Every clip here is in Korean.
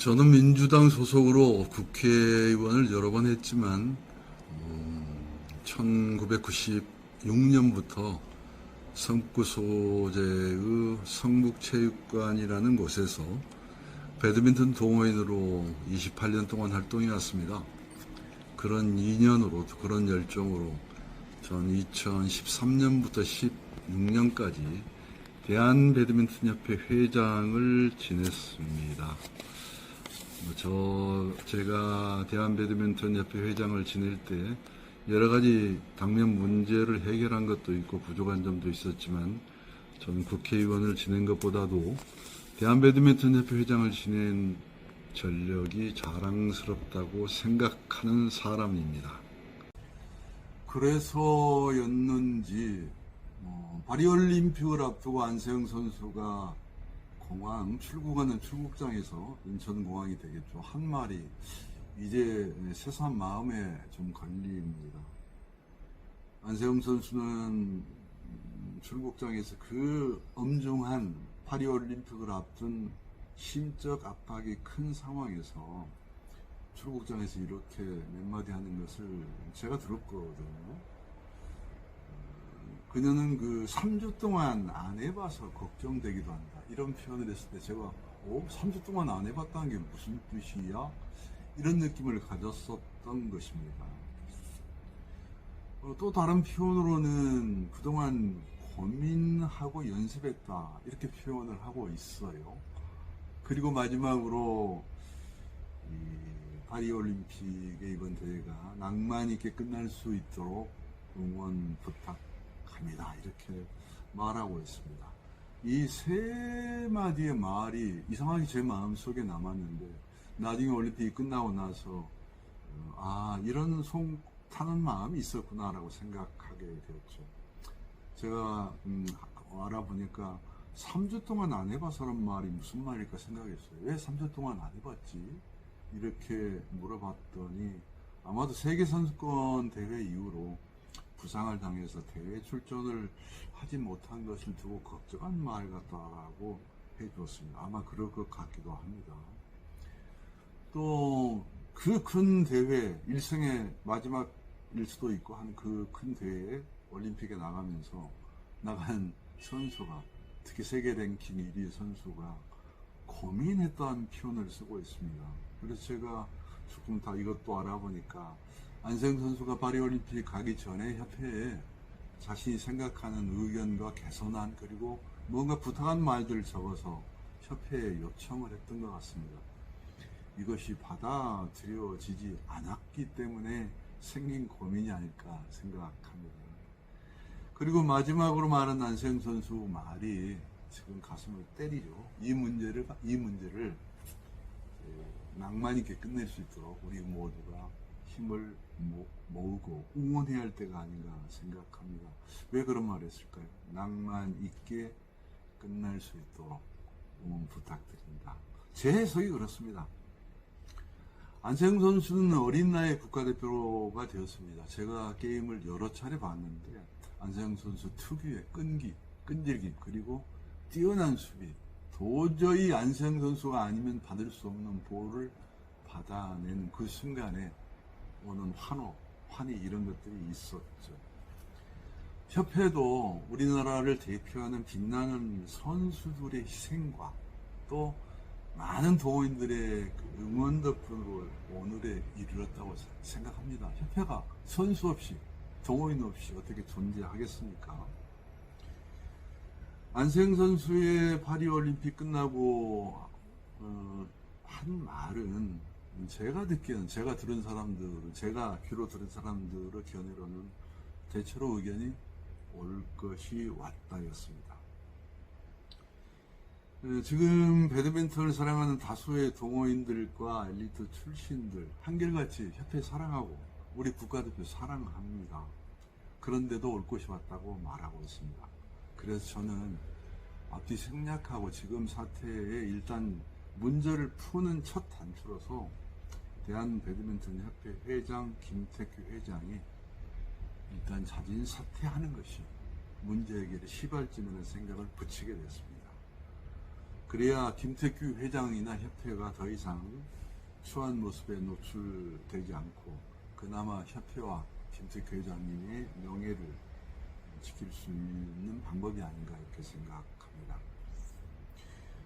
저는 민주당 소속으로 국회의원을 여러 번 했지만 1996년부터 성구 소재의 성북체육관이라는 곳에서 배드민턴 동호인으로 28년 동안 활동해 왔습니다. 그런 인연으로 또 그런 열정으로 전 2013년부터 16년까지 대한배드민턴협회 회장을 지냈습니다. 뭐저 제가 대한 배드민턴 협회 회장을 지낼 때 여러 가지 당면 문제를 해결한 것도 있고 부족한 점도 있었지만 저는 국회의원을 지낸 것보다도 대한 배드민턴 협회 회장을 지낸 전력이 자랑스럽다고 생각하는 사람입니다. 그래서였는지 뭐 파리올림픽을 앞두고 안세영 선수가 공항 출국하는 출국장에서 인천공항이 되겠죠. 한 말이 이제 새삼 마음에 좀 걸립니다. 안세영 선수는 출국장에서 그 엄중한 파리올림픽을 앞둔 심적 압박이 큰 상황에서 출국장에서 이렇게 몇 마디 하는 것을 제가 들었거든요. 그녀는 그 3주 동안 안 해봐서 걱정되기도 한다. 이런 표현을 했을 때 제가, 어? 3주 동안 안 해봤다는 게 무슨 뜻이야? 이런 느낌을 가졌었던 것입니다. 어, 또 다른 표현으로는 그동안 고민하고 연습했다. 이렇게 표현을 하고 있어요. 그리고 마지막으로 이 파리올림픽의 이번 대회가 낭만 있게 끝날 수 있도록 응원 부탁 합니다. 이렇게 말하고 있습니다. 이 세 마디의 말이 이상하게 제 마음속에 남았는데 나중에 올림픽이 끝나고 나서 어, 아 이런 송 타는 마음이 있었구나라고 생각하게 되었죠. 제가 음, 알아보니까 3주 동안 안 해봐서란 말이 무슨 말일까 생각했어요. 왜 3주 동안 안 해봤지? 이렇게 물어봤더니 아마도 세계선수권 대회 이후로 부상을 당해서 대회 출전을 하지 못한 것을 두고 걱정한 말 같다라고 해주었습니다. 아마 그럴 것 같기도 합니다. 또 그 큰 대회, 일생의 마지막일 수도 있고 한 그 큰 대회에 올림픽에 나가면서 나간 선수가 특히 세계 랭킹 1위 선수가 고민했다는 표현을 쓰고 있습니다. 그래서 제가 조금 다 이것도 알아보니까 안생 선수가 파리올림픽 가기 전에 협회에 자신이 생각하는 의견과 개선안 그리고 뭔가 부탁한 말들을 적어서 협회에 요청을 했던 것 같습니다. 이것이 받아들여지지 않았기 때문에 생긴 고민이 아닐까 생각합니다. 그리고 마지막으로 말한 안세영 선수 말이 지금 가슴을 때리죠. 이 문제를 이 문제를 낭만 있게 끝낼 수 있도록 우리 모두가 힘을 모- 모으고 응원해야 할 때가 아닌가 생각합니다. 왜 그런 말을 했을까요? 낭만 있게 끝날 수 있도록 응원 부탁드립니다. 제 해석이 그렇습니다. 안세영 선수는 어린 나이에 국가대표가 되었습니다. 제가 게임을 여러 차례 봤는데 안세영 선수 특유의 끈기, 끈질김 그리고 뛰어난 수비 도저히 안세영 선수가 아니면 받을 수 없는 볼을 받아낸 그 순간에 오는 환호, 환희 이런 것들이 있었죠. 협회도 우리나라를 대표하는 빛나는 선수들의 희생과 또 많은 동호인들의 그 응원 덕분으로 오늘에 이르렀다고 생각합니다. 협회가 선수 없이 동호인 없이 어떻게 존재하겠습니까? 안세영 선수의 파리올림픽 끝나고 어, 한 말은 제가 듣기에는 제가 들은 사람들, 제가 귀로 들은 사람들의 견해로는 대체로 의견이 올 것이 왔다였습니다. 예, 지금 배드민턴을 사랑하는 다수의 동호인들과 엘리트 출신들 한결같이 협회 사랑하고 우리 국가대표 사랑합니다. 그런데도 올 것이 왔다고 말하고 있습니다. 그래서 저는 앞뒤 생략하고 지금 사태에 일단 문제를 푸는 첫 단추로서 대한 배드민턴 협회 회장 김태규 회장이 일단 자진 사퇴하는 것이 문제 해결의 시발점이라는 생각을 붙이게 됐습니다. 그래야 김태규 회장이나 협회가 더 이상 추한 모습에 노출되지 않고 그나마 협회와 김태규 회장님의 명예를 지킬 수 있는 방법이 아닌가 이렇게 생각합니다.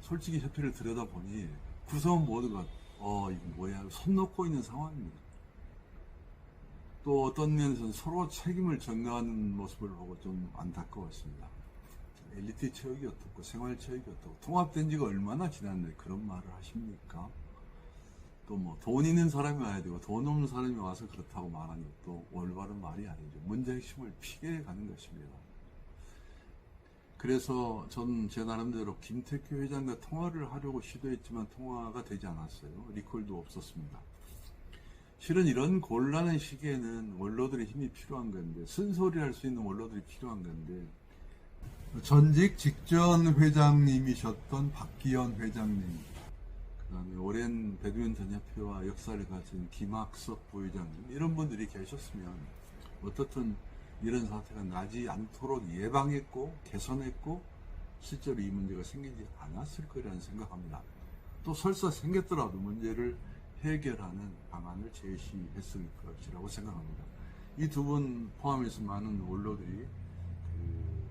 솔직히 협회를 들여다보니 구성원 모두가 어 뭐야 손 놓고 있는 상황입니다. 또 어떤 면에서는 서로 책임을 전가하는 모습을 보고 좀 안타까웠습니다. 엘리트 체육이 어떻고 생활 체육이 어떻고 통합된 지가 얼마나 지났는데 그런 말을 하십니까? 또 뭐 돈 있는 사람이 와야 되고 돈 없는 사람이 와서 그렇다고 말하는 것도 올바른 말이 아니죠. 문제 핵심을 피게 가는 것입니다. 그래서 전제 나름대로 김태규 회장과 통화를 하려고 시도했지만 통화가 되지 않았어요. 리콜도 없었습니다. 실은 이런 곤란한 시기에는 원로들의 힘이 필요한 건데 쓴소리 할 수 있는 원로들이 필요한 건데 전직 직전 회장님이셨던 박기현 회장님 그다음에 오랜 배드민턴 협회와 역사를 가진 김학석 부회장님 이런 분들이 계셨으면 어떻든 이런 사태가 나지 않도록 예방했고 개선했고 실제로 이 문제가 생기지 않았을 거라는 생각합니다. 또 설사 생겼더라도 문제를 해결하는 방안을 제시했을 것이라고 생각합니다. 이 두 분 포함해서 많은 원로들이 그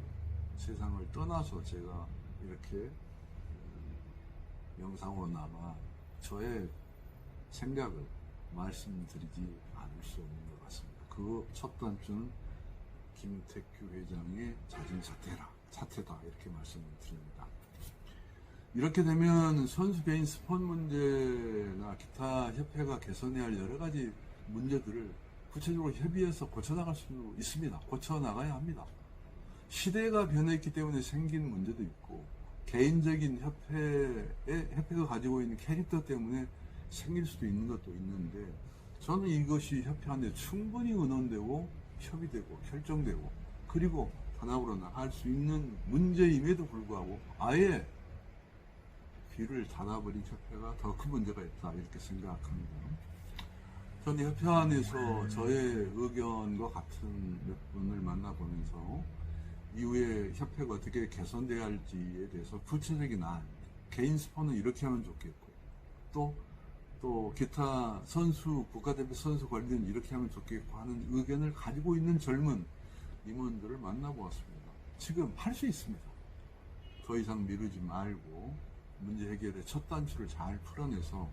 세상을 떠나서 제가 이렇게 음, 영상으로나마 저의 생각을 말씀드리지 않을 수 없는 것 같습니다. 그 첫 단추는 김태규 회장의 자진 사퇴라, 사퇴다 이렇게 말씀을 드립니다. 이렇게 되면 선수 개인 스폰 문제나 기타 협회가 개선해야 할 여러 가지 문제들을 구체적으로 협의해서 고쳐나갈 수 있습니다. 고쳐나가야 합니다. 시대가 변했기 때문에 생긴 문제도 있고 개인적인 협회의 협회가 가지고 있는 캐릭터 때문에 생길 수도 있는 것도 있는데 저는 이것이 협회 안에 충분히 의논되고 협의되고 결정되고 그리고 단합으로 나갈 수 있는 문제임에도 불구하고 아예 귀를 닫아버린 협회가 더 큰 문제가 있다 이렇게 생각합니다. 저는 협회 안에서 저의 의견과 같은 몇 분을 만나보면서 이후에 협회가 어떻게 개선돼야 할지에 대해서 구체적인 안, 개인 스포는 이렇게 하면 좋겠고, 또, 또 기타 선수, 국가대표 선수 관리는 이렇게 하면 좋겠고 하는 의견을 가지고 있는 젊은 임원들을 만나보았습니다. 지금 할 수 있습니다. 더 이상 미루지 말고 문제 해결의 첫 단추를 잘 풀어내서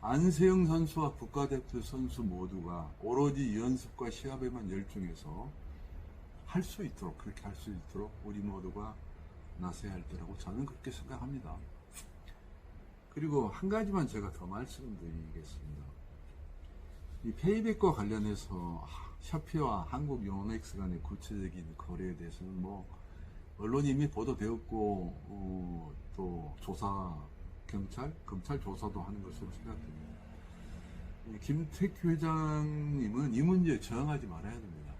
안세영 선수와 국가대표 선수 모두가 오로지 연습과 시합에만 열중해서 할 수 있도록 그렇게 할 수 있도록 우리 모두가 나서야 할 때라고 저는 그렇게 생각합니다. 그리고 한 가지만 제가 더 말씀드리겠습니다. 이 페이백과 관련해서 협회와 한국 요넥스 간의 구체적인 거래에 대해서는 뭐 언론이 이미 보도되었고 어, 또 조사 경찰 검찰 조사도 하는 것으로 생각됩니다. 이 김태규 회장님은 이 문제에 저항하지 말아야 됩니다.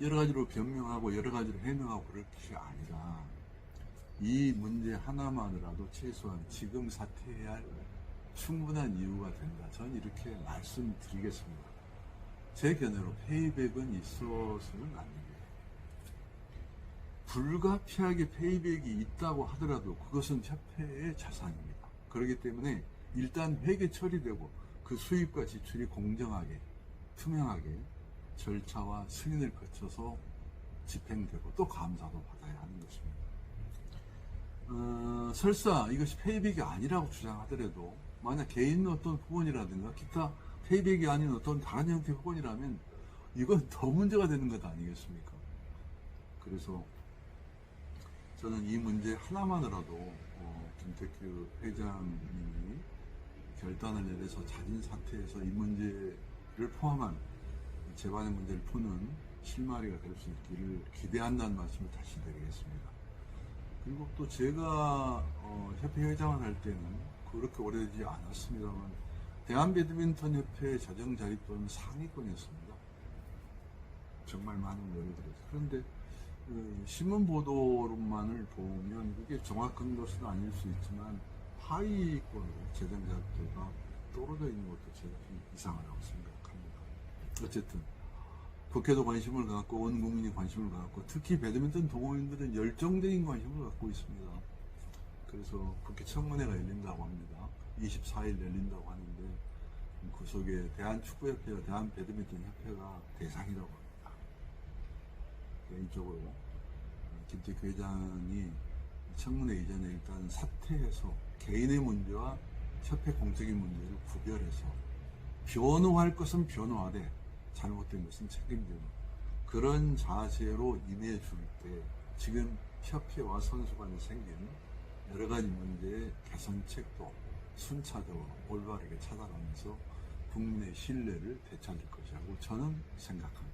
여러 가지로 변명하고 여러 가지로 해명하고 그럴 것이 아니라 이 문제 하나만이라도 최소한 지금 사퇴해야 할 충분한 이유가 된다. 저는 이렇게 말씀드리겠습니다. 제 견해로 페이백은 있어서는 안 됩니다. 불가피하게 페이백이 있다고 하더라도 그것은 협회의 자산입니다. 그렇기 때문에 일단 회계 처리되고 그 수입과 지출이 공정하게, 투명하게 절차와 승인을 거쳐서 집행되고 또 감사도 받아야 하는 것입니다. 어, 설사 이것이 페이백이 아니라고 주장하더라도 만약 개인 어떤 후원이라든가 기타 페이백이 아닌 어떤 다른 형태의 후원이라면 이건 더 문제가 되는 것 아니겠습니까? 그래서 저는 이 문제 하나만으로도 어, 김태규 회장님이 결단을 내려서 자진 사퇴해서 이 문제를 포함한 재반의 문제를 푸는 실마리가 될 수 있기를 기대한다는 말씀을 다시 드리겠습니다. 그리고 또 제가 어, 협회 회장을 할 때는 그렇게 오래되지 않았습니다만 대한배드민턴협회 자정 자립도는 상위권이었습니다. 정말 많은 노력을 해서 그런데 그 신문 보도로만을 보면 그게 정확한 것은 아닐 수 있지만 하위권으로 재정 자립도가 떨어져 있는 것도 제가 좀 이상하다고 생각합니다. 어쨌든 국회도 관심을 갖고 온 국민이 관심을 갖고 특히 배드민턴 동호인들은 열정적인 관심을 갖고 있습니다. 그래서 국회 청문회가 열린다고 합니다. 24일 열린다고 하는데 그 속에 대한축구협회와 대한배드민턴협회가 대상이라고 합니다. 개인적으로 어, 김태규 회장이 청문회 이전에 일단 사퇴해서 개인의 문제와 협회 공적인 문제를 구별해서 변호할 것은 변호하되 잘못된 것은 책임지는 그런 자세로 임해 줄 때 지금 협회와 선수 간에 생긴 여러 가지 문제의 개선책도 순차적으로 올바르게 찾아가면서 국민의 신뢰를 되찾을 것이라고 저는 생각합니다.